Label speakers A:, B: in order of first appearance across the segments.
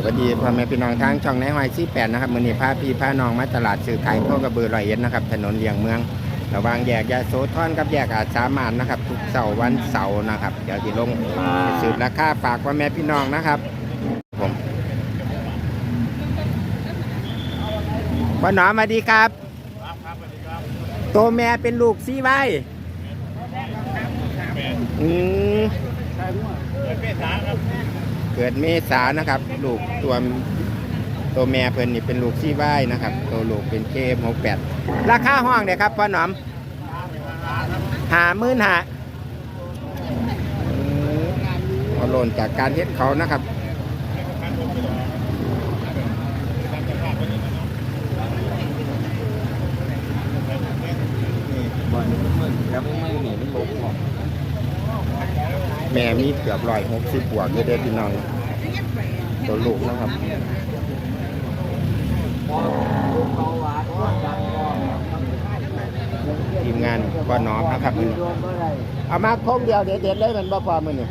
A: สวัสดีพ่อแม่พี่น้องทางช่องในหอยซี่แปดนะครับมือนี้พาพี่พาน้องมาตลาดสื่อขายข้อกระบือรอยเอ็ดนะครับ ถนนเลียงเมือง ระหว่างแยกยาโสธรกับแยกอาสามานนะครับ ทุกเสาร์วันเสาร์นะครับ เดี๋ยวที่ลงสืบราคาฝากพ่อแม่พี่น้องนะครับผมพ่อหนอมสวัสดีครับโตแม่เป็นลูกซีไว้อืม เกิดเมษานะครับ ลูกตัวตัวแม่เพิ่นนี่เป็นลูกซี่ว้ายนะครับ ตัวลูกเป็นเคมหกแปดราคาห้องเนี่ยครับพ่อหนอมหามื่นหาเอาโลนจากการเฮ็ดเขานะครับแม่มีเกือบร้อยหกสิบบวกเลยเด้พี่น้องตัวลูกนะครับทีมงานก็น้อมนะครับมือเอามาคงเดียวเด็ดๆเลยมันบ่พอมือนี่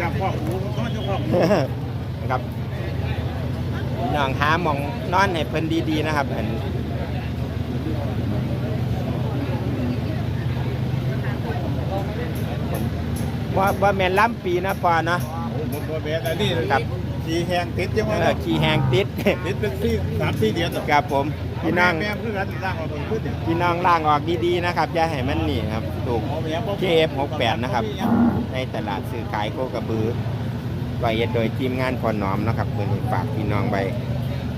B: จากพ่อหูเขาจะพ่อ
A: นะครับน้องหามองนอนให้เพิ่นดีๆนะครับเพิ่น ว่าว่าแม่นล้ำปีนะปอเนาะ
B: หมดตัวเบสอันนี้ครับสีแหงติดยังไง
A: เออขี่แหงติด
B: ติดเป็นที่สามที่เดียว
A: กับผมพี่น้อง
B: แม่เพื่อนร่างมาเป็นพื้น
A: พี่น้องล่างออกดีๆนะครับอย่าให้มันหนีครับถูก KF68 นะครับ ในตลาดซื้อขายโคกระบือรายละเอียดโดยทีมงานพอน้อมนะครับมือนี้ฝากพี่น้องไป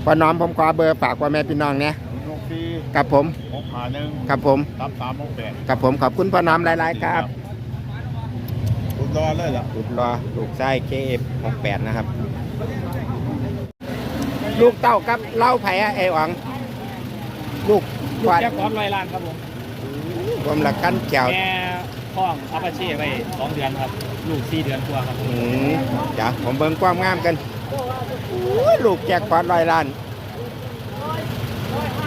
A: พอน้อมผมขอเบอร์ฝากว่าแม่พี่น้องเนี่ย
B: หกสี่
A: กับผม
B: หกหาหนึ่ง
A: กับผม
B: สามสามหกแปด
A: กับผมขอบคุณพอน้อมหลายๆครับ
B: คุณ รอเลยเหรอ
A: ลูกรอลูกไส้ KF68 นะครับ ลูกเต้ากับเล่าไผ่อะไอ้หวัง ลูก
C: ลู
A: ก
C: ก
A: วาด
C: แจ็คพอตร้อยล้านครับผม
A: ผมละกันแก้ว
C: แม่ท้องอัปาเช่ไปสองเดือนครับ ลูกสี่เดือนกว่าครับ
A: อืมเดี๋ยวผมเบิ่งความงามกันอู้ยลูกแจกพอดร้อยล้าน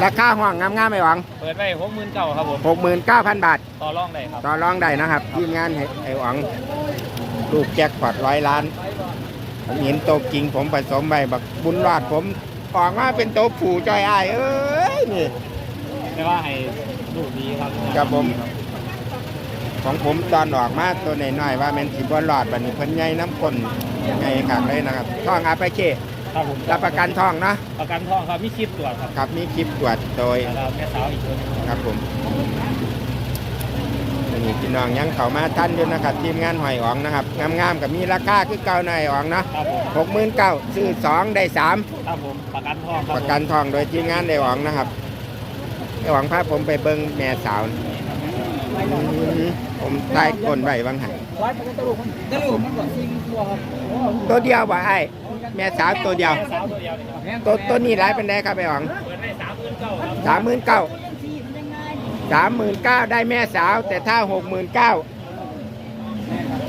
A: ราคาห้องงามๆไม่หวัง
C: เปิดไว้หกหมื่นเก้าครับผม
A: 69,000บาท
C: ต่อรองได้ครับ
A: ต่อรองได้นะครับทีมงานให้ไอ้หวังลูกแจ็คพอดร้อยล้านผมเห็นโตวจริงผมผสมไปบักบุญรอดผมออกมาเป็นโตวผูจอยอายเอ้ยนี่
C: ไม่ว่าให้ลูกดีครับ
A: ครับผมของผมตอนออกมาตัวน้อยๆว่าแมันสิบ่รอดบัดนี้เพิ่นใหญ่น้ำข้นใหญ่ขากเลยนะครับท่องอาไปเช่
C: ครับผม
A: รับประกันท่องนะ
C: ประกันท้องครับมีคลิปตรวจครับ
A: ครับมีคลิปตรวจโดย
C: แล้วแม่สาวอีกคนหนึ่งครับ
A: ครับผมวันนี้พี่น้องยังเข้ามาท่านอยู่นะครับทีมงานหอยอ๋องนะครับงามๆกับมีราคาคือเก่าหน่อยอ๋องนะครับ
C: ผม
A: หกหมื่นเก้าซื้อสองได้สาม
C: ครับผมประกันท้องครับ
A: ประกันทองโดยทีมงานได้อ๋องนะครับได้อ๋องพาผมไปเบิ้งแม่สาวอืมผมใต้ก้นไว้บางหัน
C: วัดประกันตลูกตลูกมันก่อนซิงตัวครับ
A: ตัวเดียวบ่ไอ้แม่สาวตัวเดียว
C: แม่สาวตัวเดียวนี่ครับ
A: ตัวตัวนี้หลายเป็นไดครับไอ้อ๋อง
C: เปิดไว้สามหมื่นเก้าครับ
A: สามหมื่นเก้าสามหมื่นเก้าได้แม่สาว แต่ถ้าหกหมื่นเก้า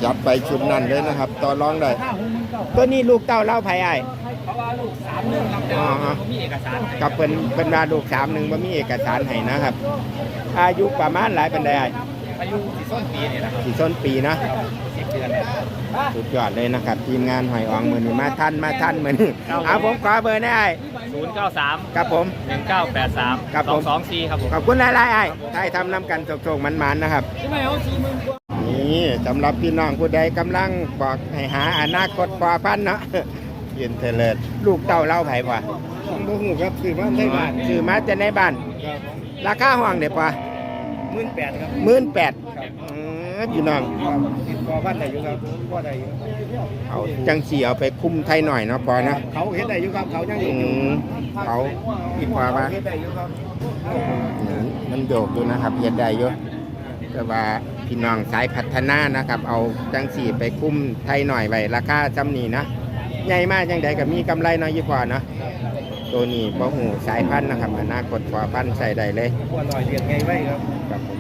A: จับไปชุดนั้นเลยนะครับต่อรองได้
C: ห้าหกหมื่นเก้า
A: ตัวนี้ลูกเต้าเล่าไผ่ไอ้าย
C: เพราะว่าลูกสามหนึ่งครับแต่ว่า
A: อ๋อ
C: ผมมีเอกสารให้
A: กับเป็นเป็นว่าลูกสามหนึ่งว่ามีเอกสารให้นะครับ อายุประมาณหลายเป็นไดอ้าย
C: อายุสี่ส้นปีเนี่ยนะครับ
A: สี่ต้นปีนะ
C: สิบเดือน
A: สุดยอดเลยนะครับ ทีมงานหอยอองมือนี้มาท่านมาท่านมือนี้
C: ครับ
A: เอาผมขอเบอร์ได้
C: ศูนย์เก้าสาม
A: ครับผม
C: หนึ่งเก้าแปดสาม
A: ครับ
C: ส
A: ผ
C: อง
A: ม
C: สองสี่ครับผม
A: ขอบคุณหลายๆไอ้ไทยทำน้ำกันโชคๆมันๆนะครับ
C: ใช่ไหมเอาสี่หมื่นกว่า
A: นี่สำหรับพี่น้องผู้ใดกำลังบอกให้หาอนาคตพอพันธุ์เนาะยืนเทเลดลูกเต้าเล่าไผ่ป่ะ
B: บ่หูครับคือว่าได้บ้าน
A: คือมาจะในบ้าน ราคาห้องเด็ดป่ะ
B: ห มื่นแปดครับ
A: หมื่นแปดพี่น้อง
B: ติดพอบ้านได้อยู่ครับพ่อได้อยู่
A: เอาจังสีเอาไปคุ้มไทยหน่อยเนาะพอนะ
B: เขาเห็นได้อยู่ครับเขายังอ
A: อื
B: ยู่
A: มเขาอีกพอมา
B: เห็นได้อยู่ครับ
A: อืมมันโยกอยู่นะครับเฮ็ดได้อยู่แต่ว่าพี่น้องสายพัฒนานะครับ เอาจังสีไปคุ้มไทยหน่อยไว้ราคาจำนี้นะใหญ่มากจังใดก็มีกำไรน้อยยี่พอเนาะ ตัวนี้บ่หูสายพันธุ์นะครับอนาคตพอพันธุ์ใส่ได้เลย
B: พ่อหน่อยเรียนไงไว้ครับ
A: ครับผม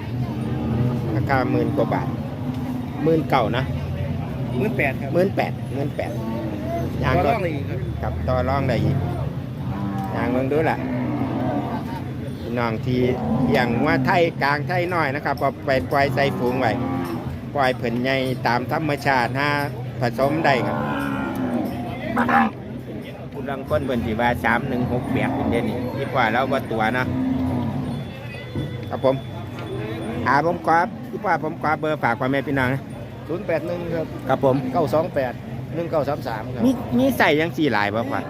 A: ราคาหมื่นกว่าบาทหมื่นเก่านะ
B: หมื่นแปดครับ
A: หมื่นแปดหมื่นแปดยาง
B: ก็
A: ก็
B: ร้องเลยอีกครับ
A: กับต่อรองได้อีกยางเมืองดูล่ะพี่น้องที่อย่างว่าไทยกลางไทยน้อยนะครับเอาไปปล่อยใส่ฝูงไว้ปล่อยเพิ่นใหญ่ตามธรรมชาติฮะผสมได้ครับ คุณลังคนเบิ่นสิว่าสามหนึ่งหกแปดเป็นเด่นนี่ที่กว่าแล้วว่าตัวเนาะครับผมหาผมขอที่ว่าผมขอเบอร์ฝากความแม่พี่น้องนะ
B: ศูนย์แปดหนึ่งครับ
A: ครับผม
B: เก้าสองแปดหนึ่งเก้าสามสามครับ
A: มีมีใส่ยังสี่หลายบ่กว่า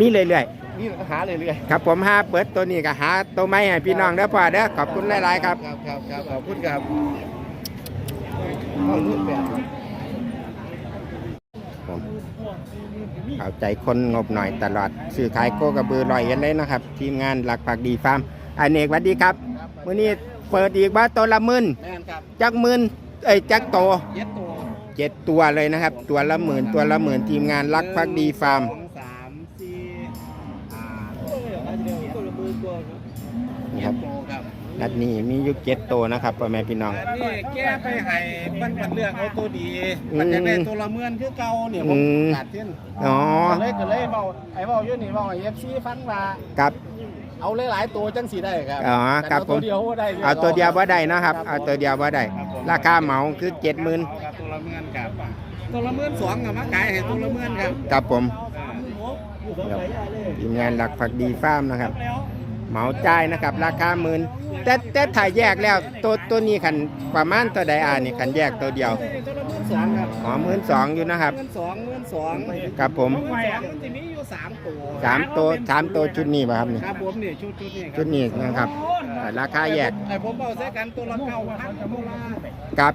A: มีเรื่อย
B: นี่หาเรื่อย
A: ๆครับผมหาเปิดตัวนี้ก็หาตัวไม้ให้พี่น้องเด้อพ่อเด้อขอบคุณหลายๆครับ
B: ครับครับครับขอบคุณครับเอาศูนย์แปดครับ
A: ผม เอาใจคนงบหน่อยตลอดสื่อขายโคกระบือลอยเอ็นเลยนะครับ ทีมงานหลักผักดีฟาร์มอันเอกสวัสดีครับมื้อนี้เปิดอีกว่าตัวละหมื่น
B: แม่นครับ
A: จักหมื่นเอ้ยจักโต
B: เย็ดตัว
A: เจ็ดตัวเลยนะครับ ตัวละหมื่นตัวละหมื่นทีมงานรักพักดีฟาร์ม
B: สอง
A: นัดนี้มีอยู่เจ็ดตัวนะครับพ่อแม่พี่น้อง
B: อันนี้แก้ไปให้มันมันเลือกเอาตัวดี
A: อืม
B: มันจะได้ตัวละเมื่อนคือเก่าเนี่ยผ
A: อื
B: ม
A: ม
B: ขาดเส้น
A: อ๋อ
B: ก็เลยก็เลยเบาไอ้เบาอยู่นี่เบาไอ้เอฟซีฟันว่า
A: ครับ
B: เอาหลายๆตัวจังสีได้ครับ
A: อ๋อครับ
B: แต่เอาตัว
A: ผม
B: เดียวบ่ได้
A: เอาตัวเดียวว่าได้นะครับ เอาตัวเดียวว่าได้
B: ครับผม
A: ราคาเหมาคือเจ็ดหมื่น
B: ครับตัวละเมื่อนครับตัวละเมื่อนสองกับมาขายให้ตัวละเมื่อนครับ
A: ครับผม
B: อ่า
A: ครับทีมงานหลักผักดีฟาร์มนะครับ เหมาจ่ายนะครับ ราคาหมื่น แต่แต่ถ่ายแยกแล้วตัวตัวนี้ขันประมาณตัวใดอ่านี่ขันแยกตัวเดียว
B: ตัวละเมื่อนสองครับ
A: อ๋อหมื่นสองอยู่นะครับ
B: เมื่อนสองเมื่อนสอง
A: ครับผม
B: เมื่อนสองมันจะมีอยู่สามตัว
A: สามตัวสามตัวชุดนี้ป่ะครับนี่
B: ครับผมนี่ชุดชุดนี่ครับ
A: ชุดนี้นะครับอ่าราคาแยก
B: ไอ้ผมเอาใส่กันตัวละเก้าพันกับตัวละ
A: กับ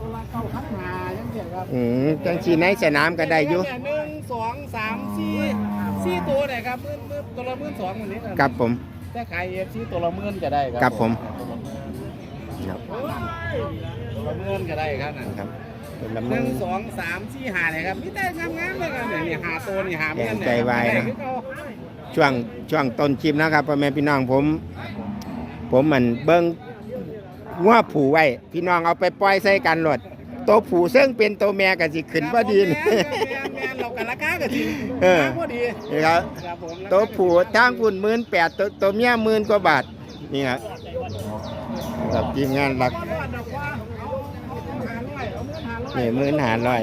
B: ตัวละเก้าพันหายังเดียวครับ
A: อืมจังสีในสนามก็ได้อยู่
B: หนึ่งสองสามสี่สี่ตัวเลยครับมื่นมื่นตัวละหมื่นสองวันนี้
A: กับผม
B: ถ้าขายเอฟซีตัวละหมื่นก็ได้ครั
A: ครับผม
B: ตัวละหมื่นก็ได้ครับนั่น
A: ครับเป็นละ
B: ห
A: มื
B: นึ่
A: อง
B: สองสามสี่หาเลยครับมีแต่งามๆเลยครับเนี่ยนี่หาตัวนี่หาเมื่อน
A: แกงใจวายนะ
B: คือเขา
A: ช่วงช่วงต้นคลิปนะครับพ่อแม่พี่น้องผม ผมมันเบิ้ง งัวผูไว้ พี่น้องเอาไปปล่อยใส่กันหลดตัวผูซึ่งเป็นตัวแม่กับสิขึ้นพอดีนี่
B: แม่นแม่นเรากันราคากันจริง
A: เออ
B: พอดี
A: นี่ครับ
B: ครับผม
A: ตัวผูทางคุณหมื่นแปดตัวตัวเมียหมื่นกว่าบาทนี่ครับกับทีมงานหลักนี่หมื่นหาร้อย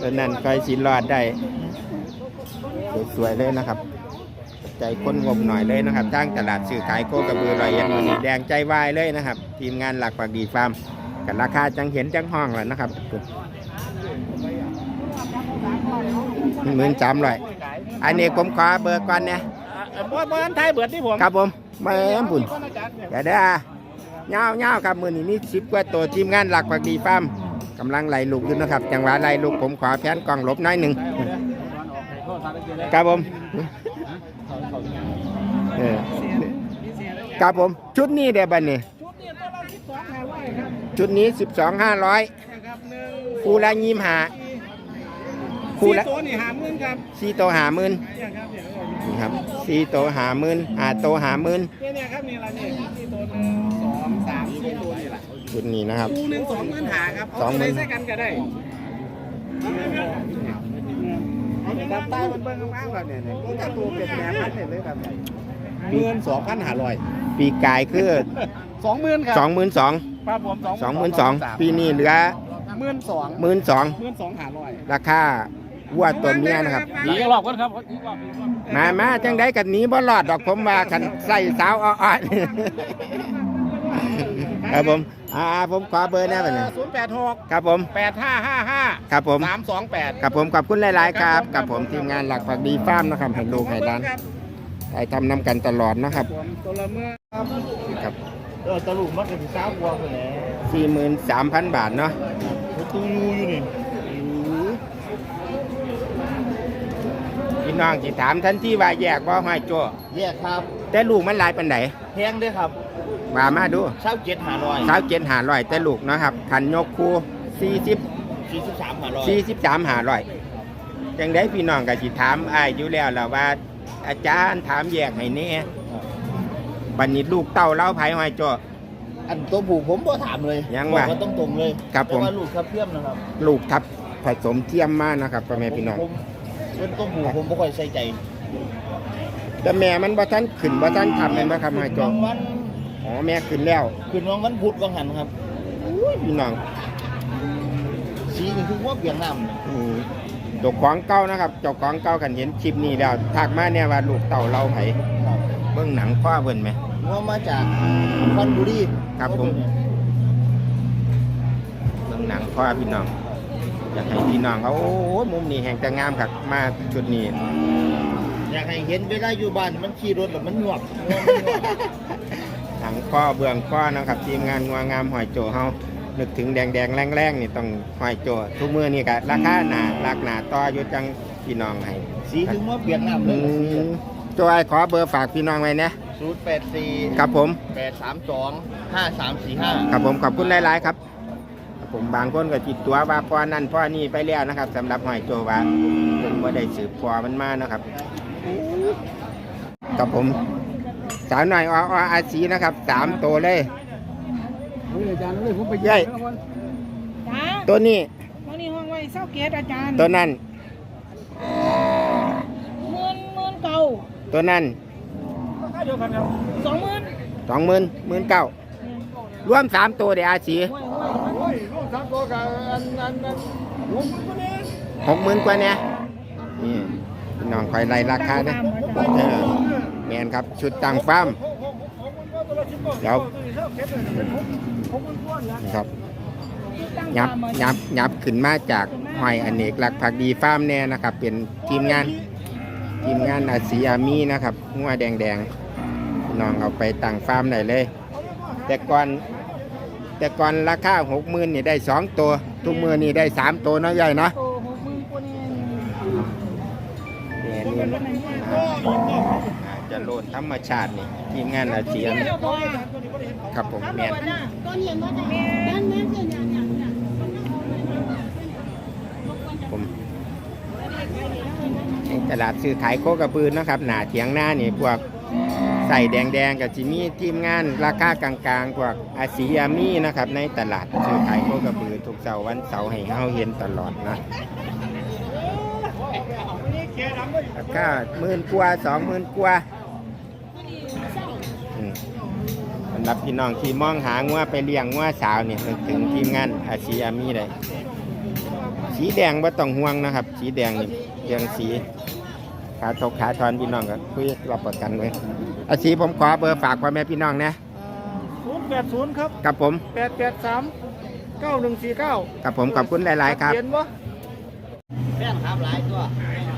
A: ตัวนั้นคอยสิรอดได้ สวยๆเลยนะครับ ใจคนงบหน่อยเลยนะครับจ้างตลาดสื่อขายโคกระบือรอยเอ็นวันนี้แดงใจวายเลยนะครับ ทีมงานหลักปากดีฟาร์มกันราคาจังเห็นจังห้องแล้วนะครับหมื่นสามร้อยอันนี้ผมขอเบอร์ก่อนเนี่ย
B: บ่บ่อันไทยเบิดที่ผม
A: ครับผมมาแอมบุญเดี๋ยวเด้อเงาเงาครับมือนี้มีสิบกว่าตัวทีมงานหลักปากดีฟาร์มกำลังไล่ลูกอยู่นะครับ จังหวะไล่ลูกผมขอแผนกล้องหลบน้อยหนึ่ง ครับผมเออครับผม ชุดนี้เดี๋ยวบันนี้
B: ชุดนี้ตัวละ12 500ครับ
A: ชุดนี้12 500
B: นะครับหนึ่ง
A: คู่ละยิ้มหาคู่
B: คู่
A: ละ
B: ละตัวนี่หาหมื่นครับ
A: สี่โตวหาหมื่น
B: เนี่ยครับเนี่ย
A: นี่ครับสี่โตวหาหมื่นหาโตวหาหมื่น
B: เนี่ยเนี่ยครับนี่ละนี่ที่ตัวหนึ่งสองสามสี่ตัวนี่ละ
A: ชุดนี้นะครับ
B: คู่หนึ่งสองหมื่นหาครับเอา
A: สองหมื่
B: ตัวนใส่กันก็ได้ ครับใต้มันเบิ้งข้างๆแบบเนี่ยเนี่ยก็จะตัวเป็นแม่พันเนี่ยเลยครับหมื่นสองพันห้าร้อย
A: ปีกายคือ
B: สองหมื่นครับ
A: 22,000
B: ครับผมสอง
A: 22,000ปีนี้เหลือ
B: หมื่นสอง
A: 12,000
B: หมื่นสองห้าร้อย
A: ราคาวัวตัวเมียนะครับ
C: หนีรอบก่อนครับ
A: มามาจังได้กันนี้บ่รอดดอกผมว่าคันใส่สาวอ่อน ครับผม อ่าผมขอเบอร์แน่บัดนี้
B: ศูนย์แปดหก
A: ครับผม
B: แปดห้าห้าห้า
A: ครับผม
B: สามสองแปด
A: กับผมขอบคุณหลายๆครับกับผมทีมงานหลักผักดีฟาร์มนะครับให้ลูกให้ร้านได้ทำนำกันตลอดนะครับ
B: ผมตัวละเมื่อ
A: ครับ
B: เออตะลุมมันเป็นสาววัวคนไหน
A: สี่หมื่นสามพันบาทเนาะ
B: ตูยูอยู่นี่
A: พี่น้องที่ถามทันที่ว่าแยกว่าห้อยจั่ว
B: แยกครับ
A: แต่ลูกมันหลายปันไหน
B: แพงด้วยครับ
A: ว่ามาดู
B: เช่าเจ็ดหาร้อย
A: สาวเจ็ดหาร้อยแต่ลูกนะครับขันยกคู่สี่สิบ
B: สี่สิบสามหาร้อย
A: สี่สิบสามหาร้อยจังได้พี่น้องก็สิถามอ้ายอยู่แล้วล่ะว่า อาจารย์ถามแยกให้แนี่บันนี้ลูกเต้าเล่าไผห้อยจั่ว
B: อันตัวผูกผมบ่ถามเลย
A: ยัง
B: บอ
A: วะ
B: กว่าต้องตรงเลย
A: ครับผม
B: แต่ว่าลูกครับเพียมนะครับ
A: ลูกทับผสมเทียมมานะครับพ่อแม่พี่น้อง
B: ผมเป็นตัวผูกผมบ่ค่อยใส่ใจ
A: แต่แม่มันบ่ทันขึ้นบ่ทันทำเป็นบ่ครับห้อยจั่ว
B: บางวัน
A: อ๋อแม่ขึ้นแล้ว
B: คืนวันวันพุธวันหันครับ
A: อู้อุ้ยพี่น้อง
D: สีนี่คือว่าเปียกน้ำเนี่ย
A: อืมเจ้าของเก่านะครับเจ้าของเก่ากันเห็นคลิปนี้แล้วทักมาเนี่ยว่าลูกเต่าเราไผ
D: ครับ
A: เบิ่งหนังข้อเบิ่นไหม
D: ว่ามาจากคอนบุรี
A: ครับผม เบิ่งหนังข้อพี่น้องอยากให้พี่น้องเขาโอ้โหมุมนี้แห่งจะงามครับมาจุดนี้
D: อยากให้เห็นเวลาอยู่บ้านมันขี่รถแล้วมันหนวก
A: หนั งข้อเบื้องข้อนะครับทีมงานงัวงามหอยโจเฮานึกถึงแดงแดงๆแรงๆนี่ต้องหอยโจทุกมือนี่ก็ราคาหนาราคาหนาต่ออยู่จังพี่น้องให้
D: สีถึงว่าเปียกน้ำเล
A: อื
D: ย
A: มโจไอ้ขอเบอร์ฝากพี่น้องไว้นะ
D: ศูนย์แปดสี่
A: ครับผม
D: แปดสามสองห้าสามสี่ห้า
A: ครับผมขอบคุณหลาย ๆ ครับครับผมบางคนก็จิตตัวว่าพ่อนั่นพ่อนี่ไปแล้วนะครับสำหรับหอยโจว่าผมว่าได้สืบพอมันมานะครับครับผม สาวหน่อยอออาสีนะครับสามตัวเลย
B: โอ้ยอาจารย์เลยผมไป
A: ใหญ่
E: จ้า
A: ตัวนี้
E: วันนี้ห้องไว้เศร้าเกตอาจารย์
A: ตัวนั้น
E: หมื่นหมื่นเก่า
A: ตัวนั้น
E: สองหมื่น
A: สองหมื่นหมื่นเก้ารวมสามตัวเดี๋ยวอาสี
E: ห้วยห้วย
B: โอ้ยลูกสามตัวกับอันอันอันหกคนนี้
A: หกหมื่นกว่าเนี่ยนี่พี่น้องคอยไล่ราคานะเออ แมนครับ ชุดต่างฟาร์มเดี๋ยวนะครับยับยับยับขึ้นมาจากหอยอเนกหลักผักดีฟาร์มแน่นะครับ เป็นทีมงานทีมงานอาซีอามีนะครับหัวแดงแดงๆน้องเอาไปตั้งฟาร์มได้เลย แต่ก่อนแต่ก่อนราคาหกหมื่นนี่ได้สองตัว ทุกมือนี่ได้สามตัวเนาะใหญ่เนาะ
E: โตหกหมื่นกว่านี่
A: เนี่ยนี่ อ่าจะโลดธรรมชาตินี่ทีมงานอาซีอามี
E: เจ้
A: ครับผมแมน
E: ต้นเห็นว่าจะแม่แม่แม่เนี่ยน
A: ผมตลาดซื้อขายโคกระบือนะครับหนาเถียงหน้านี่พวกใส่แดงๆกับจิมี่ทีมงานราคากลางๆพวกอาซีอามีนะครับ ในตลาดซื้อขายโคกระบือทุกเสาร์วันเสาร์ให้เฮาเห็นตลอดนะราคาหมื่นกว่าสองหมื่นกว่า สำหรับพี่น้องที่มองหางัวไปเลี้ยงงัวสาวเนี่ยนึกถึงทีมงานอาซีอามีเลยสีแดงว่าต้องห่วงนะครับ สีแดงนี่เรียงสีขาทกขาทอนพี่น้องก็คุยรับประกันไว้อาสีผมขอเบอร์ฝากพ่อแม่พี่น้องนะ
B: ศูนย์แปดศูนย์ครับ
A: กับผม
B: แปดแปดสามเก้าหนึ่งสี่เก้า
A: กับผมขอบคุณหลาย ๆ ครับ
B: เขียนวะ
D: แฟนครับหลายตัว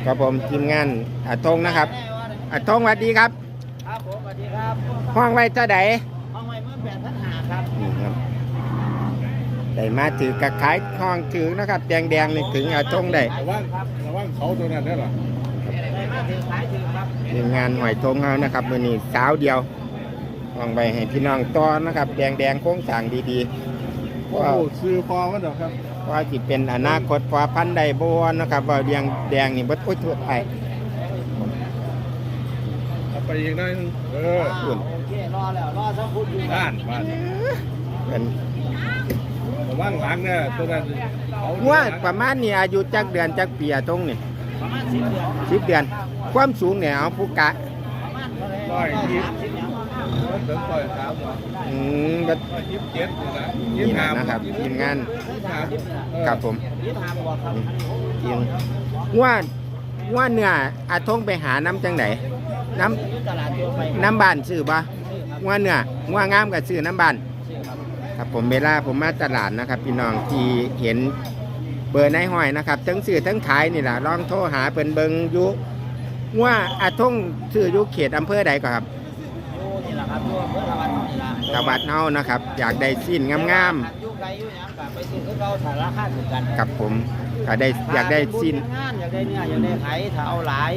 A: กับผมทีมงานอาทงนะครับอาทงสวัสดีครับ
D: ครับผมส วัสดีครับ
A: ห้องไว้เท่าไห
D: ห้องไว้เมื่อแปดพันหาครับ
A: นี่ครับได้มาถือกระขายห้องถือนะครับแดงๆนี่ถึงอาทงได้
B: ระวังระวังเขาตัวนั้นได้หรอ
D: ได้มาถือขายถือครับ
A: ทีมงานหอยทงเฮานะครับมือนี้สาวเดียวห้องไว้ให้พี่น้องต้อนนะครับ แดงๆโค้งสร้างดีๆเพราะ
B: โอ้
A: ว่า
B: ซื้อพอมันเด้อครับ
A: ว่าจิเป็นอนาคตพอพันธุ์ใดบวนนะครับว่าเดียงแดงนี่เบดอุ้ยทั่วไป
B: เอา ไปอีกหน่อยหนึ่งเออ
A: อุ่น
D: โอเครอแล้วรอสักพุดอยู่
B: ด้านบ้าน
A: เป็น
B: ระวังหลังเนี่ยตัวนั้นเขา
A: ว่าประมาณนี้อายุจักเดือนจักปีอะตรงนี่
D: ประมาณสิบเดือน
A: สิบเดือน ความสูงเนี่ยเอาผู้กะ
D: ประมาณเท่าไหร่
B: ร้อยยี่
D: สามสิบอย่าง
B: ถึงปล่อยสามร้อย
A: อืมก็
B: ยี่สิบเจ็ดนี่นะ
A: นี่แหละนะครับทีมงาน
B: สาม
A: กับผม
D: ยี่สิบห้าบวกครับ
A: ทีมว่าว่าเนื้ออาทงไปหาน้ำจังไหน น้ำน้ำบานซื้อปะว่าเนื้อว่างามกับซื้อน้ำบานครับผมเวลาผมมาตลาดนะครับ พี่น้องที่เห็นเบอร์ในายห้อยนะครับทั้งซื้อทั้งขายนี่แหละลองโทรหาเปิ่นเบิงยุว่าอาทงซื้อยุเขตอำเภอใดก็ครับ
D: อนครับอยู่อำเภอตะวันนี่ละ
A: ตะวัดเฮานะครับ อยากได้สิ้นงาม
D: อยู่ไกลอยู่หยังกับไปซื้อคือเขากกัน
A: ๆกับผมก็ได้อยากได้สิ้
D: นอยากได้เนี่ยอยากได้ไข่ถ้าเอาหลาย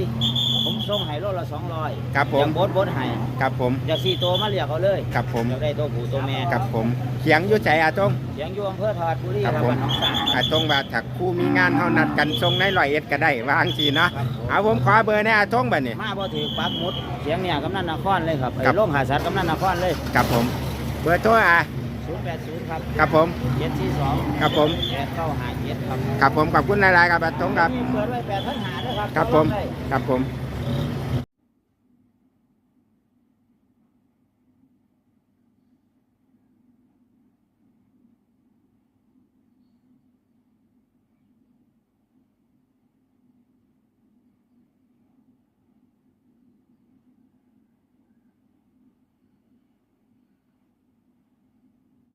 D: ผมส่งให้โลละสองร้อย
A: ครับผ
D: อ
A: ม
D: ยากบดบดให้
A: กับผม
D: อยากสี่ตัวมาเรียกเขาเลย
A: กับผม
D: อยากได้ตัวผู้ตัวแม่
A: กับผมเขียงอยุใจอาทง
D: เสียงอยู่อำเภอทอดบุรี
A: ครับผม
D: บ้านหนองสาง
A: อาทงว่าถักคู่มีงานเฮานัดกันทรงในร้อยเอ็ดก็ได้วาจังสีเนาะ
D: ครับผม
A: เอาผมขอเบอร์ในอาทงบัดนี้
D: มาบ่ถือปักหมุดเสียงเนี่ยกำนันนครเลยครับ
A: ครั
D: ไอ้
A: บ
D: โรงหาสัตว์กำนันนครเลย
A: กับผม เบอร์โทรอะ
D: 080ครับ
A: กับผม
D: 742
A: กับผม
D: 8957ครับ
A: กับผมขอบคุณหลายๆครับอาทงครับ
D: เปิดไว้8,500ด้วยครับ
A: ครับผม
D: ได้
A: ครับผม